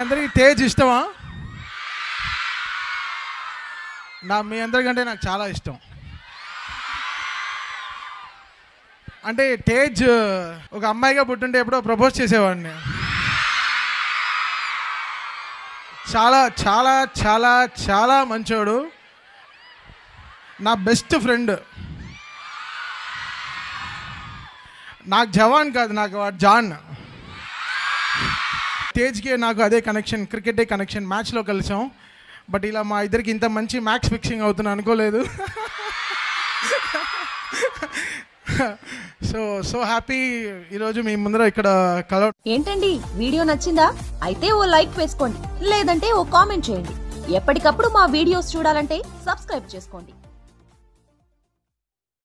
అందరికి తేజ్ ఇష్టమా? నా మీ అందరికంటే నాకు చాలా ఇష్టం. అంటే తేజ్ ఒక అమ్మాయిగా పుట్టుంటే ఎప్పుడో ప్రపోజ్ చేసేవాడిని. చాలా చాలా చాలా చాలా మంచోడు. నా బెస్ట్ ఫ్రెండ్. నాకు జవాన్ కాదు నాకు వాడు జాన్. తేజ్కి నాకు అదే కనెక్షన్ క్రికెటే కనెక్షన్ మ్యాచ్లో కలిసాం. బట్ ఇలా మా ఇద్దరికి ఇంత మంచి మ్యాచ్ ఫిక్సింగ్ అవుతున్నా అనుకోలేదు. సో సో హ్యాపీ ఈరోజు మీ ముందర ఇక్కడ కలవ ఏంటండి? వీడియో నచ్చిందా? అయితే ఓ లైక్ వేసుకోండి. లేదంటే ఓ కామెంట్ చేయండి. ఎప్పటికప్పుడు మా వీడియోస్ చూడాలంటే సబ్స్క్రైబ్ చేసుకోండి.